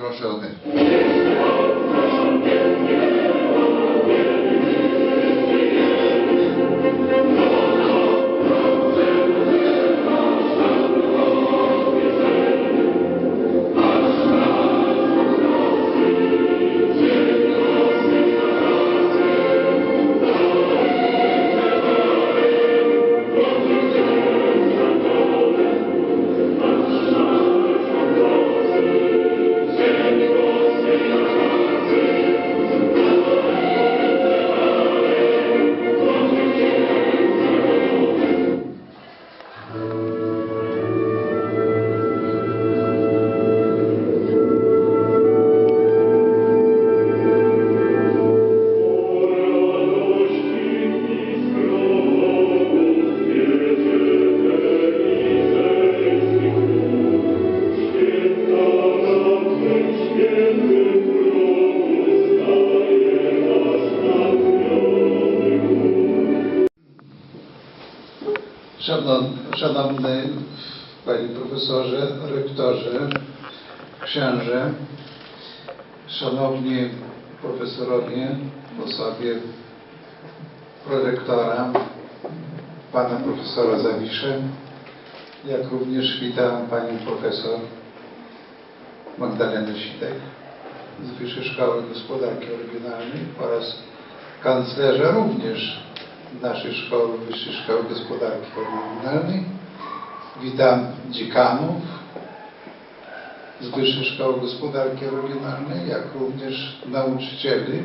Proszę o Szanowny, szanowny Panie Profesorze, Rektorze, Księże, Szanowni Profesorowie osobie prorektora, Pana Profesora Zawiszę, jak również witam Panią Profesor Magdalenę Sitek z Wyższej Szkoły Gospodarki Regionalnej oraz kanclerza również naszej Szkoły Wyższej Szkoły Gospodarki Regionalnej. Witam dziekanów z Wyższej Szkoły Gospodarki Regionalnej, jak również nauczycieli,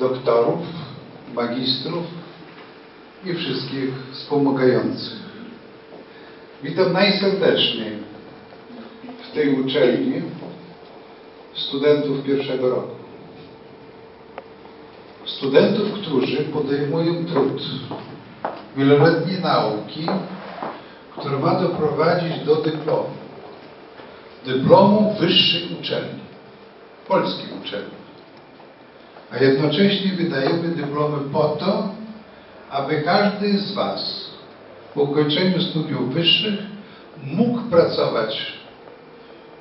doktorów, magistrów i wszystkich wspomagających. Witam najserdeczniej w tej uczelni studentów pierwszego roku studentów, którzy podejmują trud wieloletniej nauki, który ma doprowadzić do dyplomu. Dyplomu wyższej uczelni, polskiej uczelni. A jednocześnie wydajemy dyplomy po to, aby każdy z Was po ukończeniu studiów wyższych mógł pracować,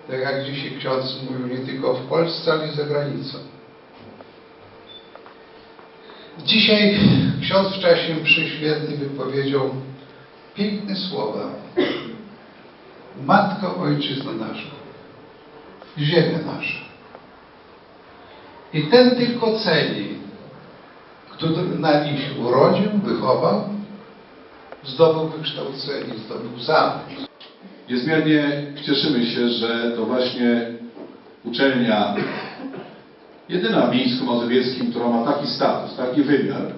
tak jak dzisiaj ksiądz mówił, nie tylko w Polsce, ale i za granicą. Dzisiaj ksiądz w czasie mszy świętej wypowiedział piękne słowa. Matko Ojczyzna nasza, ziemia nasza. I ten tylko celi, który na nich urodził, wychował, zdobył wykształcenie, zdobył zawód. Niezmiernie cieszymy się, że to właśnie uczelnia, jedyna w Mińsku Mazowieckim, która ma taki status, taki wymiar,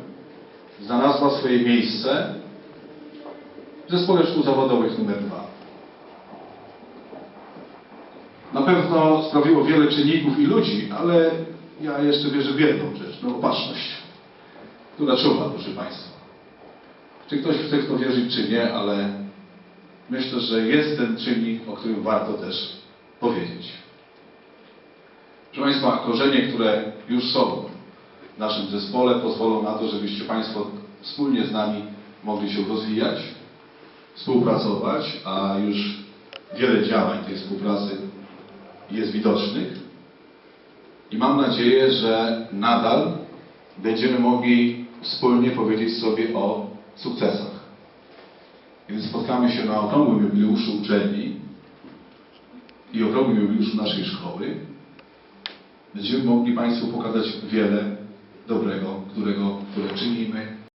znalazła swoje miejsce w zespole szkół zawodowych numer 2. Na pewno sprawiło wiele czynników i ludzi, ale ja jeszcze wierzę w jedną rzecz, no opatrzność, która czuwa, proszę Państwa. Czy ktoś chce w to wierzyć, czy nie, ale myślę, że jest ten czynnik, o którym warto też powiedzieć. Proszę Państwa, korzenie, które już są w naszym zespole, pozwolą na to, żebyście Państwo wspólnie z nami mogli się rozwijać, współpracować, a już wiele działań tej współpracy jest widocznych. I mam nadzieję, że nadal będziemy mogli wspólnie powiedzieć sobie o sukcesach. Kiedy spotkamy się na okrągłym jubileuszu uczelni i okrągłym jubileuszu naszej szkoły, będziemy mogli Państwu pokazać wiele dobrego, którego, które czynimy